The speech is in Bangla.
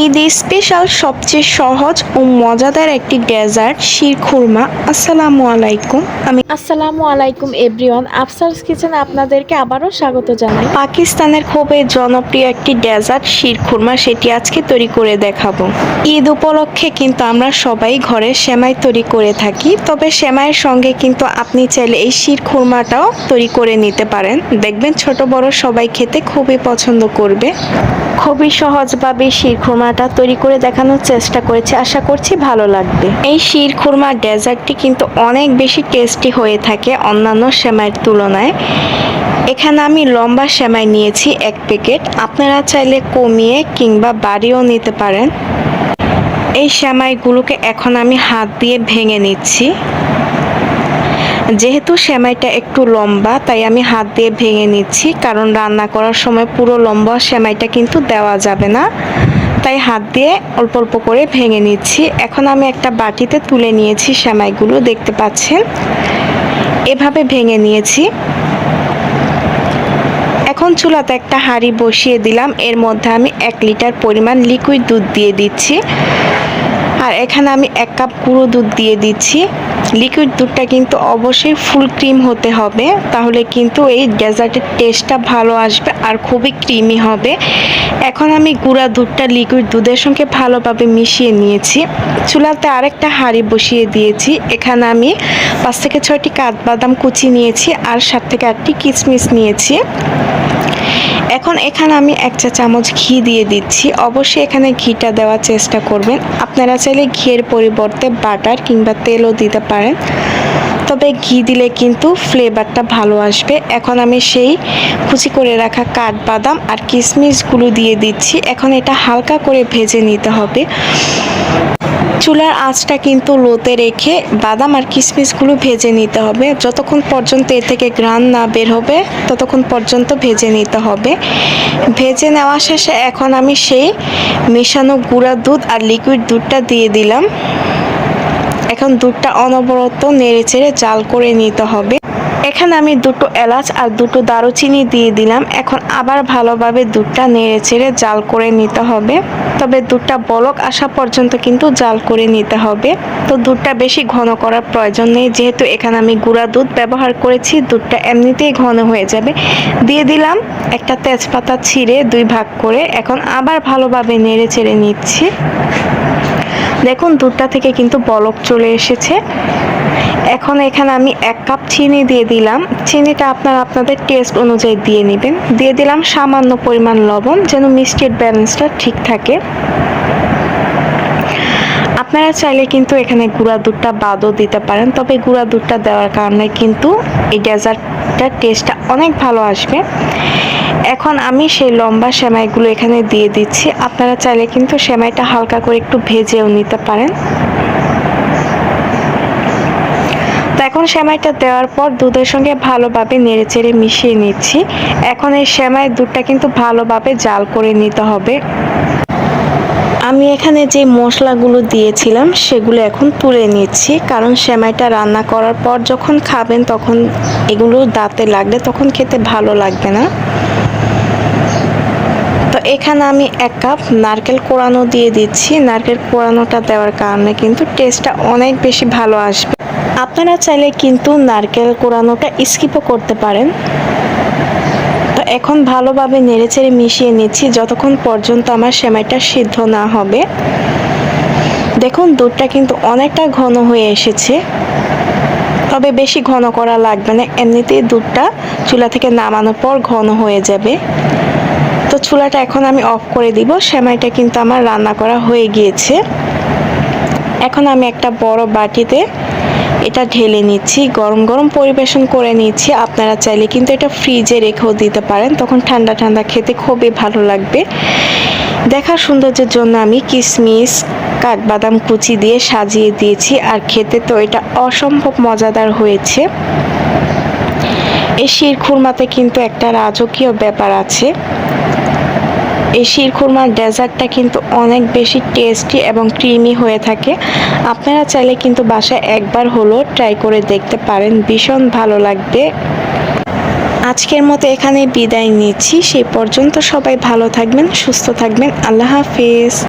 ঈদ স্পেশাল সবচেয়ে সহজ ও মজাদার একটি ডেজার্ট শিরখুরমা আসসালামু আলাইকুম। আমি আসসালামু আলাইকুম এভরিওয়ান আফসারস কিচেন আপনাদেরকে আবারও স্বাগত জানাই। পাকিস্তানের খুবই জনপ্রিয় একটি ডেজার্ট শিরখুরমা সেটি আজকে তৈরি করে দেখাবো। ঈদ উপলক্ষে কিন্তু আমরা সবাই ঘরে সেমাই তৈরি করে থাকি তবে সেমাইয়ের সঙ্গে কিন্তু আপনি চাইলে এই শিরখুরমাটাও তৈরি করে নিতে পারেন। দেখবেন ছোট বড় সবাই খেতে খুবই পছন্দ করবে। খুবই সহজভাবে শিরখুরমাটা তৈরি করে দেখানোর চেষ্টা করেছি। আশা করছি ভালো লাগবে। এই শির শিরখুরমা ডেজার্টটি কিন্তু অনেক বেশি টেস্টি হয়ে থাকে অন্যান্য সেমাইয়ের তুলনায়। এখানে আমি লম্বা সেমাই নিয়েছি এক প্যাকেট। আপনারা চাইলে কমিয়ে কিংবা বাড়িও নিতে পারেন। এই সেমাইগুলোকে এখন আমি হাত দিয়ে ভেঙে নিচ্ছি। যেহেতু সেমাইটা একটু লম্বা, তাই আমি হাত দিয়ে ভেঙে নিচ্ছি, কারণ রান্না করার সময় পুরো লম্বা সেমাইটা কিন্তু দেওয়া যাবে না। তাই হাত দিয়ে অল্প অল্প করে ভেঙে নিচ্ছি। এখন আমি একটা বাটিতে তুলে নিয়েছি সেমাইগুলো, দেখতে পাচ্ছেন? এভাবে ভেঙে নিয়েছি। এখন চুলাতে একটা হাঁড়ি বসিয়ে দিলাম। এর মধ্যে আমি এক লিটার পরিমাণ লিকুইড দুধ দিয়ে দিচ্ছি। আর এখানে আমি এক কাপ গুঁড়ো দুধ দিয়ে দিচ্ছি। লিকুইড দুধটা কিন্তু অবশ্যই ফুল ক্রিম হতে হবে। তাহলে কিন্তু এই ডেজার্টের টেস্টটা ভালো আসবে আর খুবই ক্রিমি হবে। এখন আমি গুঁড়া দুধটা লিকুইড দুধের সঙ্গে ভালোভাবে মিশিয়ে নিয়েছি। চুলাতে আরেকটা হাঁড়ি বসিয়ে দিয়েছি। এখানে আমি পাঁচ থেকে ছয়টি কাঠবাদাম কুচি নিয়েছি আর সাত থেকে আটটি কিশমিশ নিয়েছি। এখন এখানে আমি এক চা চামচ ঘি দিয়ে দিচ্ছি। অবশ্যই এখানে ঘিটা দেওয়ার চেষ্টা করবেন। আপনারা চাইলে ঘিয়ের পরিবর্তে বাটার কিংবা তেলও দিতে পারেন। তবে ঘি দিলে কিন্তু ফ্লেভারটা ভালো আসবে। এখন আমি সেই কুচি করে রাখা কাঠবাদাম আর কিশমিশগুলো দিয়ে দিচ্ছি। এখন এটা হালকা করে ভেজে নিতে হবে। চুলার আঁচটা কিন্তু লোতে রেখে বাদাম আর কিশমিশগুলো ভেজে নিতে হবে। যতক্ষণ পর্যন্ত এ থেকে গ্রান না বের হবে, ততক্ষণ পর্যন্ত ভেজে নিতে হবে। ভেজে নেওয়া শেষে এখন আমি সেই মেশানো গুঁড়া দুধ আর লিকুইড দুধটা দিয়ে দিলাম। এখন দুধটা অনবরত নেড়ে চেড়ে জাল করে নিতে হবে। এখানে আমি দুটো এলাচ আর দুটো দারুচিনি দিয়ে দিলাম। এখন আবার ভালোভাবে দুধটা নেড়ে চেড়ে জাল করে নিতে হবে। তবে দুধটা বলক আসা পর্যন্ত কিন্তু জাল করে নিতে হবে। তো দুধটা বেশি ঘন করার প্রয়োজন নেই। যেহেতু এখানে আমি গুঁড়া দুধ ব্যবহার করেছি, দুধটা এমনিতেই ঘন হয়ে যাবে। দিয়ে দিলাম একটা তেজপাতা ছিঁড়ে দুই ভাগ করে। এখন আবার ভালোভাবে নেড়ে চেড়ে নিচ্ছি। দেখুন, দুধটা থেকে কিন্তু বলক চলে এসেছে। এখন এখানে আমি এক কাপ চিনি দিয়ে দিলাম। চিনিটা আপনারা আপনাদের টেস্ট অনুযায়ী দিয়ে নেবেন। দিয়ে দিলাম সামান্য পরিমাণ লবণ, যেন মিষ্টির ব্যালেন্সটা ঠিক থাকে। আপনারা চাইলে কিন্তু এখানে গুঁড়া দুধটা বাদও দিতে পারেন, তবে গুঁড়া দুধটা দেওয়ার কারণে কিন্তু এই ডেজার্টটার টেস্টটা অনেক ভালো আসবে। এখন আমি সেই লম্বা সেমাইগুলো এখানে দিয়ে দিচ্ছি, আপনারা চাইলে কিন্তু সেমাইটা হালকা করে একটু ভেজেও নিতে পারেন। এখন সেমাইটা দেওয়ার পর দুধের সঙ্গে ভালোভাবে নেড়েচেড়ে মিশিয়ে নিচ্ছি। এখন এই সেমাইয়ের দুধটা কিন্তু ভালোভাবে জাল করে নিতে হবে। আমি এখানে যে মশলাগুলো দিয়েছিলাম, সেগুলো এখন তুলে নিচ্ছি। কারণ সেমাইটা রান্না করার পর যখন খাবেন তখন এগুলো দাঁতে লাগলে তখন খেতে ভালো লাগবে না। তো এখানে আমি এক কাপ নারকেল কোড়ানো দিয়ে দিচ্ছি। নারকেল কোড়ানোটা দেওয়ার কারণে কিন্তু টেস্টটা অনেক বেশি ভালো আসবে। আপনারা চাইলে কিন্তু নারকেল কোড়ানোটা স্কিপও করতে পারেন। এখন ভালোভাবে নেড়েচেড়ে মিশিয়ে নিচ্ছি যতক্ষণ পর্যন্ত আমার সেমাইটা সিদ্ধ না হবে। দেখুন, দুধটা কিন্তু অনেকটা ঘন হয়ে এসেছে। তবে বেশি ঘন করা লাগবে না, এমনিতেই দুধটা চুলা থেকে নামানোর পর ঘন হয়ে যাবে। তো চুলাটা এখন আমি অফ করে দিব, সেমাইটা কিন্তু আমার রান্না করা হয়ে গিয়েছে। এখন আমি একটা বড় বাটিতে এটা ঢেলে নিচ্ছি, গরম গরম পরিবেশন করে নিচ্ছি। আপনারা চাইলে কিন্তু এটা ফ্রিজে রেখেও দিতে পারেন। তখন ঠান্ডা ঠান্ডা খেতে খুবই ভালো লাগবে। দেখার সৌন্দর্যের জন্য আমি কিশমিশ কাঠবাদাম কুচি দিয়ে সাজিয়ে দিয়েছি। আর খেতে তো এটা অসম্ভব মজাদার হয়েছে। এই শিরখুরমাতে কিন্তু একটা রাজকীয় ব্যাপার আছে। এই শিরখুরমার ডেজার্টটা কিন্তু অনেক বেশি টেস্টি এবং ক্রিমি হয়ে থাকে। আপনারা চাইলে কিন্তু বাসায় একবার হলো ট্রাই করে দেখতে পারেন, ভীষণ ভালো লাগবে। আজকের মতো এখানে বিদায় নিচ্ছি। সেই পর্যন্ত সবাই ভালো থাকবেন, সুস্থ থাকবেন। আল্লাহ হাফিজ।